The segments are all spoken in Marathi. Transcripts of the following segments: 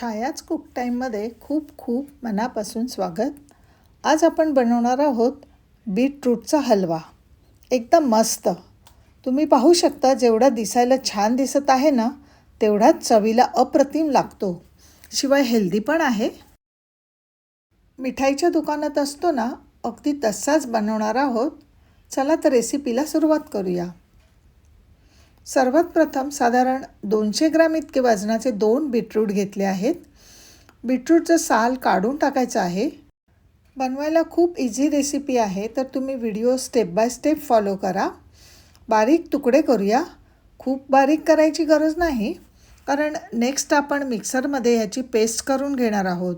छायाच कुक टाईममध्ये खूप खूप मनापासून स्वागत. आज आपण बनवणार आहोत बीटरूटचा हलवा. एकदम मस्त. तुम्ही पाहू शकता जेवढा दिसायला छान दिसत आहे ना तेवढाच चवीला अप्रतिम लागतो. शिवाय हेल्दी पण आहे. मिठाईच्या दुकानात असतो ना अगदी तसाच बनवणार आहोत. चला तर रेसिपीला सुरुवात करूया. सर्वात प्रथम साधारण दोनशे ग्राम इतके वजनाचे दोन बीटरूट घेतले आहेत. बीटरूटचं साल काढून टाकायचं आहे. बनवायला खूप इझी रेसिपी आहे तर तुम्ही video step by step follow करा. बारीक तुकडे करूया. खूप बारीक करायची गरज नाही कारण नेक्स्ट आपण मिक्सरमध्ये ह्याची पेस्ट करून घेणार आहोत.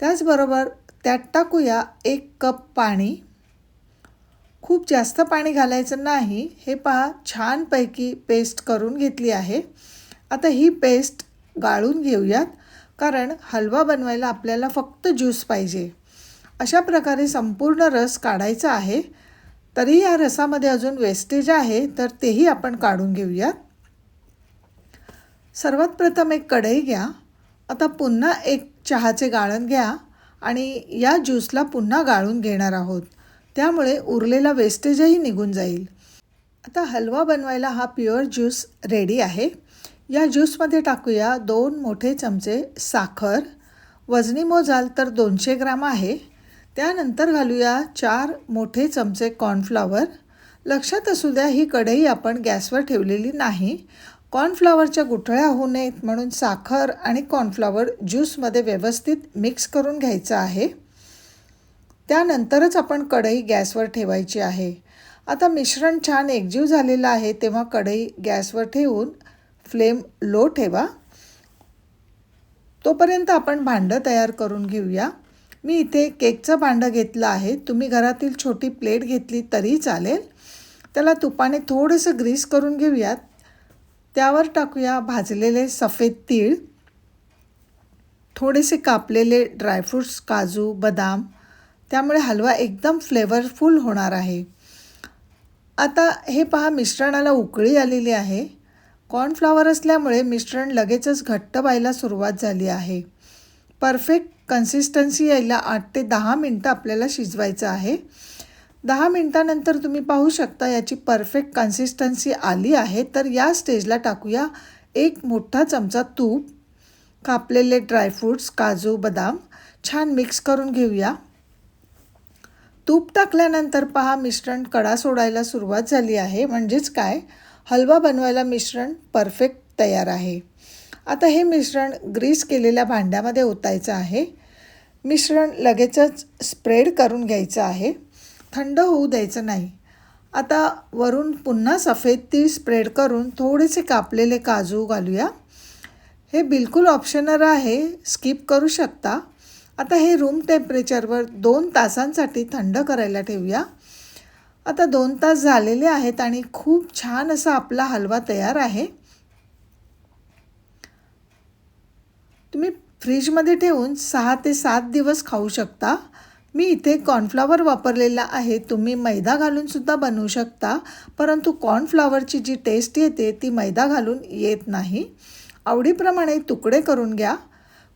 त्याचबरोबर त्यात टाकूया एक कप पाणी. खूप जास्त पाणी घालायचं नाही. हे पहा छानपैकी पेस्ट करून घेतली आहे. आता ही पेस्ट गाळून घेऊयात कारण हलवा बनवायला आपल्याला फक्त ज्यूस पाहिजे. अशा प्रकारे संपूर्ण रस काढायचा आहे. तरी या रसामध्ये अजून वेस्टेज आहे तर तेही आपण काढून घेऊयात. सर्वात प्रथम एक कढई घ्या. आता पुन्हा एक चहाचे गाळण घ्या आणि या ज्यूसला पुन्हा गाळून घेणार आहोत. त्यामुळे उरलेला वेस्टेजही निघून जाईल. आता हलवा बनवायला हा प्युअर ज्यूस रेडी आहे. या ज्यूसमध्ये टाकूया दोन मोठे चमचे साखर. वजनी मोजाल तर दोनशे ग्राम आहे. त्यानंतर घालूया चार मोठे चमचे कॉर्नफ्लावर लक्षात असू द्या ही कढई आपण गॅसवर ठेवलेली नाही. कॉर्नफ्लावरच्या गुठळ्या होऊ नयेत म्हणून साखर आणि कॉर्नफ्लावर ज्यूसमध्ये व्यवस्थित मिक्स करून घ्यायचं आहे. त्यानंतरच आपण कढई गॅसवर ठेवायची आहे. आता मिश्रण छान एकजीव झालेलं आहे तेव्हा कढई गॅसवर ठेवून फ्लेम लो ठेवा. तोपर्यंत आपण भांडं तयार करून घेऊया. मी इथे केकचं भांडं घेतलं आहे. तुम्ही घरातील छोटी प्लेट घेतली तरी चालेल. त्याला तुपाने थोडंसं ग्रीस करून घेऊयात. त्यावर टाकूया भाजलेले सफेद तीळ थोडेसे कापलेले ड्रायफ्रूट्स काजू बदाम त्यामुळे हलवा एकदम फ्लेवरफुल होणार आहे. आता हे पहा मिश्रणाला उकळी आलेली आहे. कॉर्नफ्लावर असल्यामुळे मिश्रण लगेचच घट्ट व्हायला सुरुवात झाली आहे. परफेक्ट कन्सिस्टन्सी यायला आठ ते दहा मिनटं आपल्याला शिजवायचं आहे. दहा मिनटानंतर तुम्ही पाहू शकता याची परफेक्ट कन्सिस्टन्सी आली आहे. तर या स्टेजला टाकूया एक मोठा चमचा तूप कापलेले ड्रायफ्रूट्स काजू बदाम छान मिक्स करून घेऊया. तूप टाकल्यानंतर पहा मिश्रण कडा सोडायला सुरुवात झाली आहे. म्हणजेच काय? हलवा बनवायला मिश्रण परफेक्ट तयार आहे. आता हे मिश्रण ग्रीस केलेल्या भांड्यामध्ये ओतायचं आहे. मिश्रण लगेचच स्प्रेड करून घ्यायचं आहे. थंड होऊ द्यायचं नाही. आता वरून पुन्हा सफेद तीळ स्प्रेड करून थोडेसे कापलेले काजू घालूया. हे बिलकुल ऑप्शनर आहे. स्किप करू शकता. आता हे रूम टेम्परेचरवर दोन तासांसाठी थंड करायला ठेवूया. आता दोन तास झालेले आहेत आणि खूप छान असा आपला हलवा तयार आहे. तुम्ही फ्रीजमध्ये ठेवून सहा ते सात दिवस खाऊ शकता. मी इथे कॉर्नफ्लॉवर वापरलेला आहे. तुम्ही मैदा घालूनसुद्धा बनवू शकता. परंतु कॉर्नफ्लॉवरची जी टेस्ट येते ती मैदा घालून येत नाही. आवडीप्रमाणे तुकडे करून घ्या.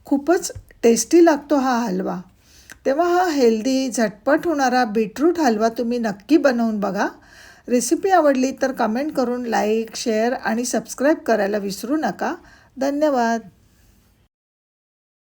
खूपच टेस्टी लागतो हा हलवा. तेव्हा हा हेल्दी झटपट होणारा बीटरूट हलवा तुम्ही नक्की बनवून बघा. रेसिपी आवडली तर कमेंट करून लाईक शेअर आणि सबस्क्राईब करायला विसरू नका. धन्यवाद.